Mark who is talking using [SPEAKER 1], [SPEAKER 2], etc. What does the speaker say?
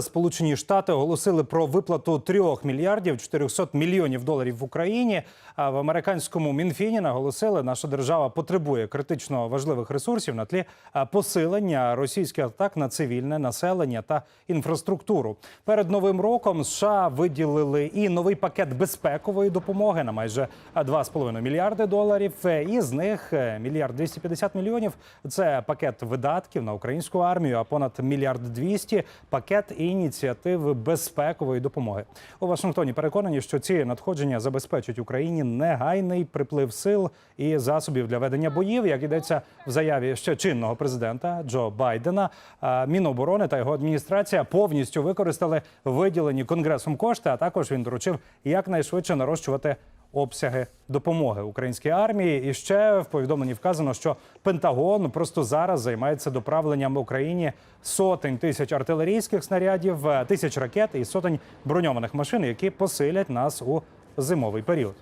[SPEAKER 1] Сполучені Штати оголосили про виплату 3 мільярдів 400 мільйонів доларів в Україні. А в американському мінфіні наголосили, наша держава потребує критично важливих ресурсів на тлі посилення російських атак на цивільне населення та інфраструктуру. Перед новим роком США виділили і новий пакет безпекової допомоги на майже а, 2,5 мільярди доларів. Е, І з них е, мільярд 250 мільйонів – це пакет видатків на українську армію, а понад мільярд 200 – пакет ініціативи безпекової допомоги. У Вашингтоні переконані, що ці надходження забезпечать Україні негайний приплив сил і засобів для ведення боїв, як йдеться в заяві ще чинного президента Джо Байдена. Міноборони та його адміністрація повністю використали виділені конгресом кошти. А також він доручив якнайшвидше нарощувати обсяги допомоги українській армії. І ще в повідомленні вказано, що Пентагон просто зараз займається доправленням Україні сотень тисяч артилерійських снарядів, е, тисяч ракет і сотень броньованих машин, які посилять нас у зимовий період.